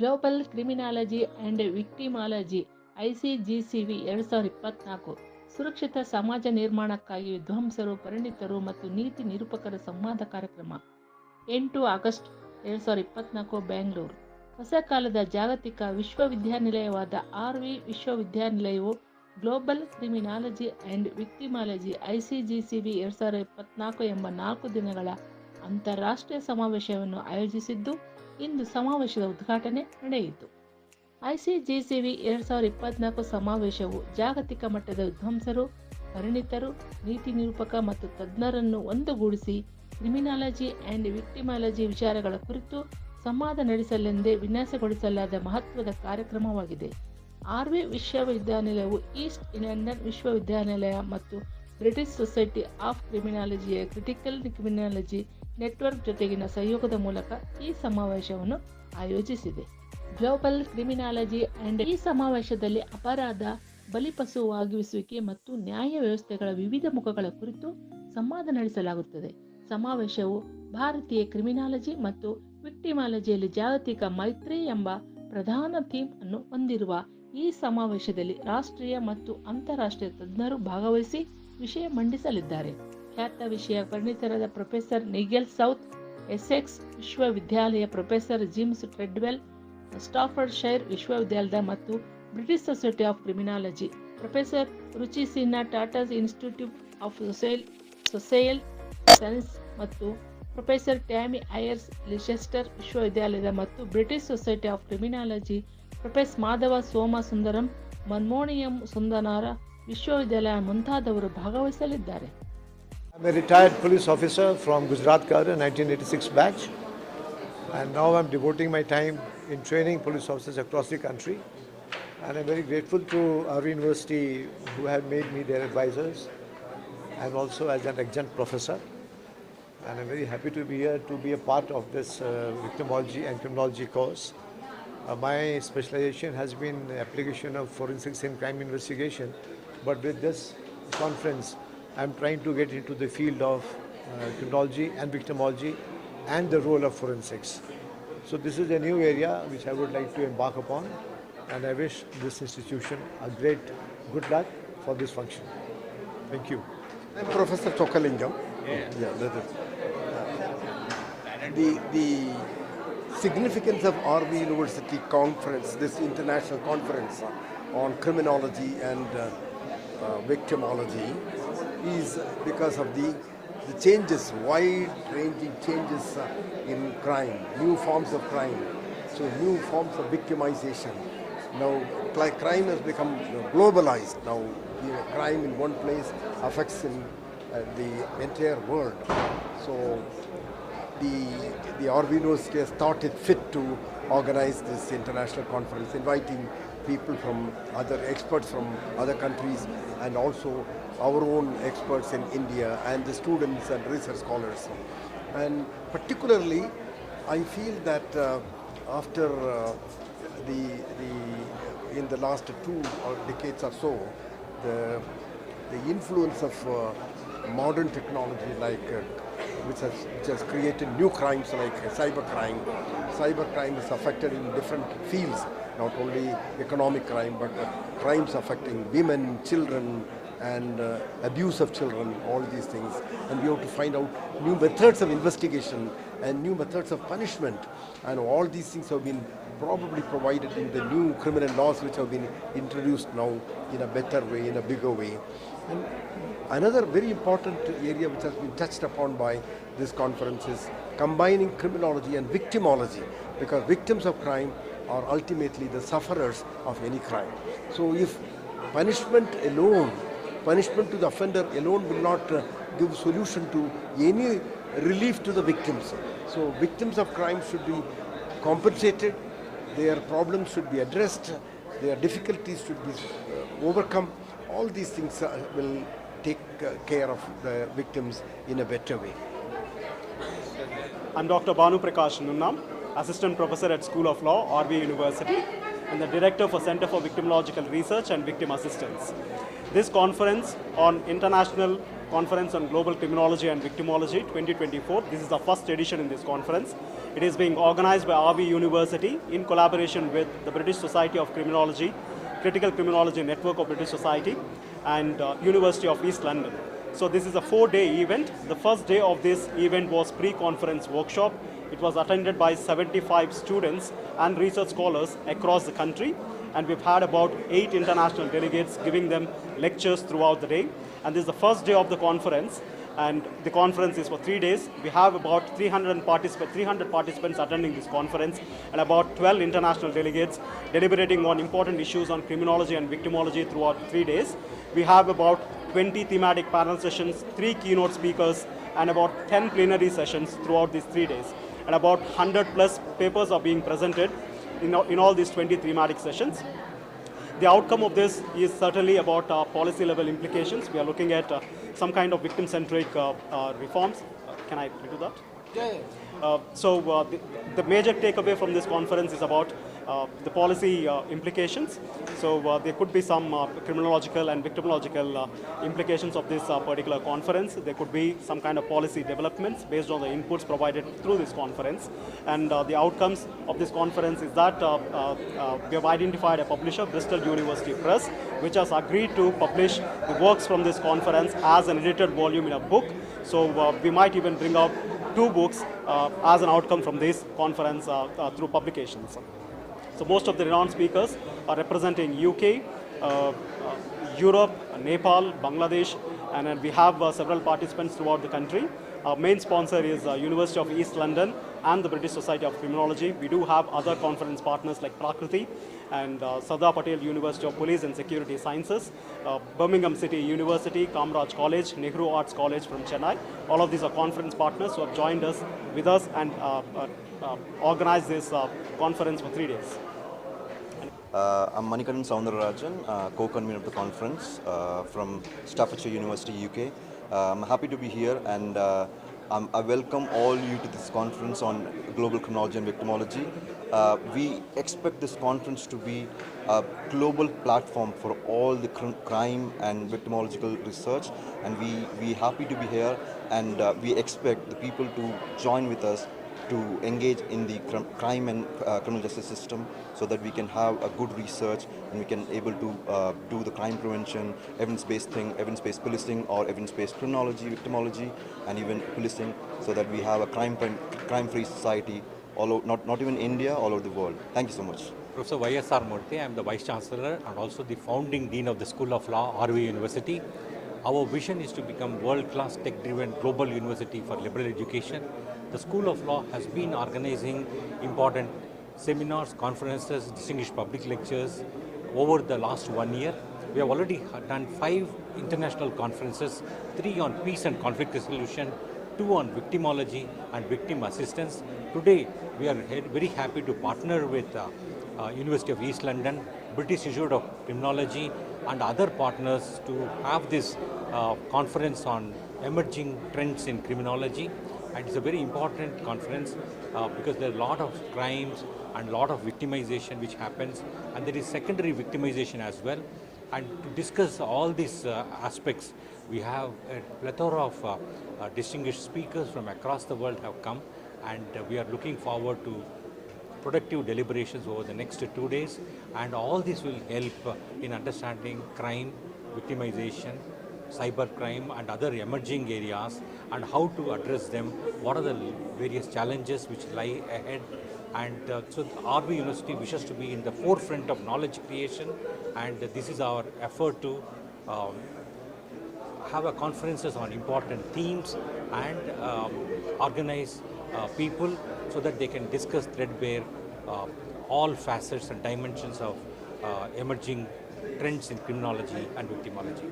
Global criminology and victimology, ICGCV ಎರಡು ಸಾವಿರದ ಇಪ್ಪತ್ನಾಲ್ಕು. ಸುರಕ್ಷಿತ ಸಮಾಜ ನಿರ್ಮಾಣಕ್ಕಾಗಿ ವಿದ್ವಾಂಸರು, ಪರಿಣಿತರು ಮತ್ತು ನೀತಿ ನಿರೂಪಕರ ಸಂವಾದ ಕಾರ್ಯಕ್ರಮ. ಎಂಟು ಆಗಸ್ಟ್ ಎರಡು ಸಾವಿರದ ಇಪ್ಪತ್ನಾಲ್ಕು, ಬೆಂಗಳೂರು. ಹೊಸ ಕಾಲದ ಜಾಗತಿಕ ವಿಶ್ವವಿದ್ಯಾನಿಲಯವಾದ ಆರ್ ವಿ ವಿಶ್ವವಿದ್ಯಾನಿಲಯವು global criminology and victimology ICGCB ಎರಡು ಸಾವಿರದ ಇಪ್ಪತ್ನಾಲ್ಕು ಎಂಬ ನಾಲ್ಕು ದಿನಗಳ ಅಂತಾರಾಷ್ಟ್ರೀಯ ಸಮಾವೇಶವನ್ನು ಆಯೋಜಿಸಿದ್ದು ಇಂದು ಸಮಾವೇಶದ ಉದ್ಘಾಟನೆ ನಡೆಯಿತು. ಐಸಿಜಿಸಿವಿ ಎರಡು ಸಾವಿರದ ಇಪ್ಪತ್ನಾಲ್ಕು ಸಮಾವೇಶವು ಜಾಗತಿಕ ಮಟ್ಟದ ವಿದ್ವಾಂಸರು, ಪರಿಣಿತರು, ನೀತಿ ನಿರೂಪಕ ಮತ್ತು ತಜ್ಞರನ್ನು ಒಂದುಗೂಡಿಸಿ ಕ್ರಿಮಿನಾಲಜಿ ಆ್ಯಂಡ್ ವಿಕ್ಟಿಮಾಲಜಿ ವಿಚಾರಗಳ ಕುರಿತು ಸಂವಾದ ನಡೆಸಲೆಂದೇ ವಿನ್ಯಾಸಗೊಳಿಸಲಾದ ಮಹತ್ವದ ಕಾರ್ಯಕ್ರಮವಾಗಿದೆ. ಆರ್ವಿ ವಿಶ್ವವಿದ್ಯಾನಿಲಯವು ಈಸ್ಟ್ ಲಂಡನ್ ವಿಶ್ವವಿದ್ಯಾನಿಲಯ ಮತ್ತು ಬ್ರಿಟಿಷ್ ಸೊಸೈಟಿ ಆಫ್ ಕ್ರಿಮಿನಾಲಜಿಯ ಕ್ರಿಟಿಕಲ್ ಕ್ರಿಮಿನಾಲಜಿ ನೆಟ್ವರ್ಕ್ ಜೊತೆಗಿನ ಸಹಯೋಗದ ಮೂಲಕ ಈ ಸಮಾವೇಶವನ್ನು ಆಯೋಜಿಸಿದೆ. ಗ್ಲೋಬಲ್ ಕ್ರಿಮಿನಾಲಜಿ ಅಂಡ್ ಈ ಸಮಾವೇಶದಲ್ಲಿ ಅಪರಾಧ ಬಲಿಪಶುವಾಗಿಸುವಿಕೆ ಮತ್ತು ನ್ಯಾಯ ವ್ಯವಸ್ಥೆಗಳ ವಿವಿಧ ಮುಖಗಳ ಕುರಿತು ಸಂವಾದ ನಡೆಸಲಾಗುತ್ತದೆ. ಸಮಾವೇಶವು ಭಾರತೀಯ ಕ್ರಿಮಿನಾಲಜಿ ಮತ್ತು ವಿಕ್ಟಿಮಾಲಜಿಯಲ್ಲಿ ಜಾಗತಿಕ ಮೈತ್ರಿ ಎಂಬ ಪ್ರಧಾನ ಥೀಮ್ ಅನ್ನು ಹೊಂದಿರುವ ಈ ಸಮಾವೇಶದಲ್ಲಿ ರಾಷ್ಟ್ರೀಯ ಮತ್ತು ಅಂತಾರಾಷ್ಟ್ರೀಯ ತಜ್ಞರು ಭಾಗವಹಿಸಿ ವಿಷಯ ಮಂಡಿಸಲಿದ್ದಾರೆ. ಖ್ಯಾತ ವಿಷಯ ಪರಿಣಿತರಾದ ಪ್ರೊಫೆಸರ್ ನಿಗೆಲ್ ಸೌತ್ ಎಸೆಕ್ಸ್ ವಿಶ್ವವಿದ್ಯಾಲಯ professor James Treadwell, Stafford shire ವಿಶ್ವವಿದ್ಯಾಲಯದ ಮತ್ತು British society of criminology. Professor Ruchi Sinha, Tata's institute of social social science ಮತ್ತು ಪ್ರೊಫೆಸರ್ ಟ್ಯಾಮಿ ಐಯರ್ಸ್ ಲಿಚೆಸ್ಟರ್ ವಿಶ್ವವಿದ್ಯಾಲಯದ ಮತ್ತು British society of criminology. Professor Madhava Soma Sundaram Manonmaniam Sundaranar ವಿಶ್ವವಿದ್ಯಾಲಯ ಮುಂತಾದವರು ಭಾಗವಹಿಸಲಿದ್ದಾರೆ I'm a retired police officer from Gujarat Cadre, 1986 batch, and now I'm devoting my time in training police officers across the country. And I'm very grateful to our university who have made me their advisors and also as an adjunct professor. And I'm very happy to be here to be a part of this uh, victimology and criminology course. Uh, my specialization has been application of forensics in crime investigation, but with this conference, I'm trying to get into the field of uh, criminology and victimology and the role of forensics. So this is a new area which I would like to embark upon, and I wish this institution a great good luck for this function. Thank you. I'm Professor Chokalingam. Yeah, that is. The, the significance of RV University conference, this international conference on criminology and uh, victimology, is because of the, the changes, wide-ranging changes uh, in crime, new forms of crime, so new forms of victimization. Now, crime has become globalized. Now, crime in one place affects in uh, the entire world. So, the the University has thought it fit to organize this international conference, inviting people from other experts from other countries and also our own experts in India and the students and research scholars. And particularly, I feel that uh, after uh, the, the in the last two or decades or so, the the influence of uh, modern technology like uh, which has, has created new crimes like uh, cyber crime. Is affected in different fields, not only economic crime, but crimes affecting women, children, and uh, abuse of children, all these things. And we have to find out new methods of investigation and new methods of punishment. And all these things have been probably provided in the new criminal laws which have been introduced now in a better way, in a bigger way. And another very important area which has been touched upon by this conference is combining criminology and victimology because victims of crime are ultimately the sufferers of any crime. So if punishment alone, punishment to the offender alone will not uh, give solution to any relief to the victims. So victims of crime should be compensated, their problems should be addressed, their difficulties should be uh, overcome. All these things uh, will take uh, care of the victims in a better way. I'm Dr. Banu Prakash Nunnam, Assistant Professor at School of Law, RV University, and the Director for Center for Victimological Research and Victim Assistance. This conference on International Conference on Global Criminology and Victimology 2024, this is the first edition in this conference, It is being organized by RV University in collaboration with the British Society of Criminology, Critical Criminology Network of British Society, and uh, University of East London. So this is a four-day event. The first day of this event was pre-conference workshop. It was attended by 75 students and research scholars across the country. And we've had about eight international delegates giving them lectures throughout the day. And this is the first day of the conference. And the conference is for three days. We have about 300, particip- 300 participants attending this conference and about 12 international delegates deliberating on important issues on criminology and victimology throughout three days. We have about 20 thematic panel sessions, three keynote speakers, and about 10 plenary sessions throughout these three days. And about 100 plus papers are being presented in all, in all these 20 thematic sessions. The outcome of this is certainly about uh, policy level implications. We are looking at uh, some kind of victim centric uh, uh, reforms. Uh, can I do that? Uh, so uh, the, the major takeaway from this conference is about the policy uh, implications. So uh, there could be some uh, criminological and victimological uh, implications of this uh, particular conference. There could be some kind of policy developments based on the inputs provided through this conference. And uh, the outcomes of this conference is that uh, uh, uh, we have identified a publisher, Bristol University Press, which has agreed to publish the works from this conference as an edited volume in a book. So uh, we might even bring out two books uh, as an outcome from this conference uh, uh, through publications. So most of the renowned speakers are representing UK, uh, uh, Europe, Nepal, Bangladesh, and then we have uh, several participants throughout the country. Our main sponsor is uh, University of East London and the British Society of Criminology. We do have other conference partners like Prakriti and uh, Sardar Patel University of Police and Security Sciences, uh, Birmingham City University, Kamraj College, Nehru Arts College from Chennai. All of these are conference partners who have joined us with us and uh, uh, organized this conference for three days. Uh, I'm Manikandan Soundararajan, uh, co-convener of the conference uh, from Staffordshire University, UK. Uh, I'm happy to be here and uh, I welcome all you to this conference on global criminology and victimology. Uh, we expect this conference to be a global platform for all the cr- crime and victimological research and we we happy to be here and we expect the people to join with us to engage in the cr- crime and uh, criminal justice system so that we can have a good research and we can able to uh, do the crime prevention, evidence-based thing, evidence-based policing or evidence-based criminology, victimology and even policing so that we have a crime-free crime-free society all over, not, not even India, all over the world. Thank you so much. Professor Y.S.R. Murthy, I am the Vice Chancellor and also the founding Dean of the School of Law, RV University. Our vision is to become world-class tech-driven global university for liberal education. The School of Law has been organizing important seminars, conferences, distinguished public lectures over the last one year. We have already done five international conferences, three on peace and conflict resolution, two on victimology and victim assistance. Today, we are very happy to partner with uh, uh, University of East London, British Institute of Criminology, and other partners to have this uh, conference on emerging trends in criminology. And it's a very important conference uh, because there are a lot of crimes and a lot of victimization which happens, and there is secondary victimization as well. And to discuss all these uh, aspects, we have a plethora of uh, uh, distinguished speakers from across the world have come, and uh, we are looking forward to productive deliberations over the next two days. And all this will help in understanding crime, victimization, cybercrime, and other emerging areas, and how to address them. What are the various challenges which lie ahead? And uh, so, RB University wishes to be in the forefront of knowledge creation, and this is our effort to um, have a conferences on important themes and um, organize uh, people so that they can discuss threadbare uh, all facets and dimensions of uh, emerging trends in criminology and victimology.